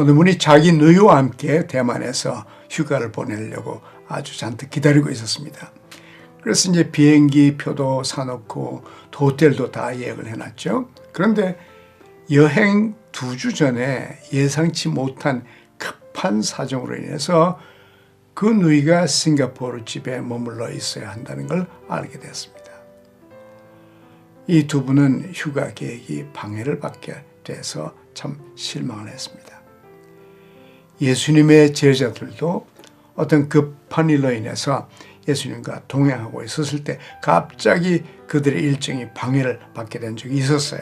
어느 분이 자기 누이와 함께 대만에서 휴가를 보내려고 아주 잔뜩 기다리고 있었습니다. 그래서 이제 비행기 표도 사놓고 또 호텔도 다 예약을 해놨죠. 그런데 여행 두 주 전에 예상치 못한 급한 사정으로 인해서 그 누이가 싱가포르 집에 머물러 있어야 한다는 걸 알게 됐습니다. 이 두 분은 휴가 계획이 방해를 받게 돼서 참 실망을 했습니다. 예수님의 제자들도 어떤 급한 일로 인해서 예수님과 동행하고 있었을 때 갑자기 그들의 일정이 방해를 받게 된 적이 있었어요.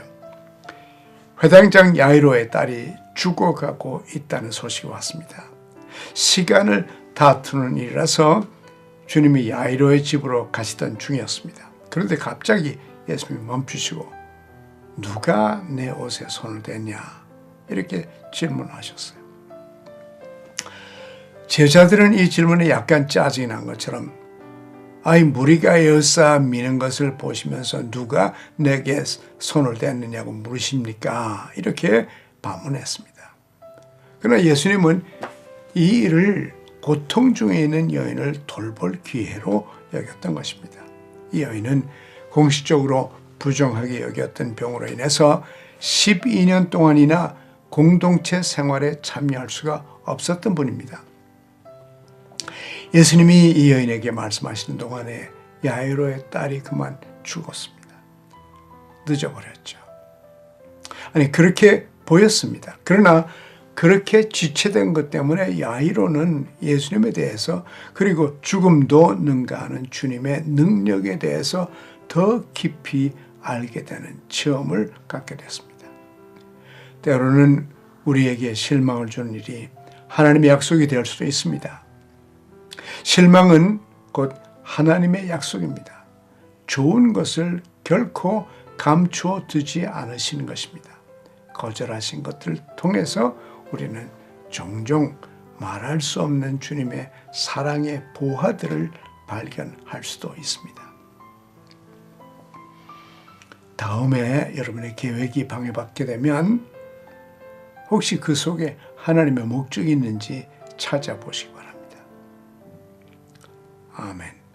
회당장 야이로의 딸이 죽어가고 있다는 소식이 왔습니다. 시간을 다투는 일이라서 주님이 야이로의 집으로 가시던 중이었습니다. 그런데 갑자기 예수님이 멈추시고 누가 내 옷에 손을 댔냐 이렇게 질문하셨어요. 제자들은 이 질문에 약간 짜증이 난 것처럼 아이 무리가 여사 미는 것을 보시면서 누가 내게 손을 댔느냐고 물으십니까? 이렇게 반문했습니다. 그러나 예수님은 이 일을 고통 중에 있는 여인을 돌볼 기회로 여겼던 것입니다. 이 여인은 공식적으로 부정하게 여겼던 병으로 인해서 12년 동안이나 공동체 생활에 참여할 수가 없었던 분입니다. 예수님이 이 여인에게 말씀하시는 동안에 야이로의 딸이 그만 죽었습니다. 늦어버렸죠. 아니 그렇게 보였습니다. 그러나 그렇게 지체된 것 때문에 야이로는 예수님에 대해서 그리고 죽음도 능가하는 주님의 능력에 대해서 더 깊이 알게 되는 체험을 갖게 됐습니다. 때로는 우리에게 실망을 주는 일이 하나님의 약속이 될 수도 있습니다. 실망은 곧 하나님의 약속입니다. 좋은 것을 결코 감추어 두지 않으시는 것입니다. 거절하신 것들을 통해서 우리는 종종 말할 수 없는 주님의 사랑의 보화들을 발견할 수도 있습니다. 다음에 여러분의 계획이 방해받게 되면 혹시 그 속에 하나님의 목적이 있는지 찾아보시기 Amen.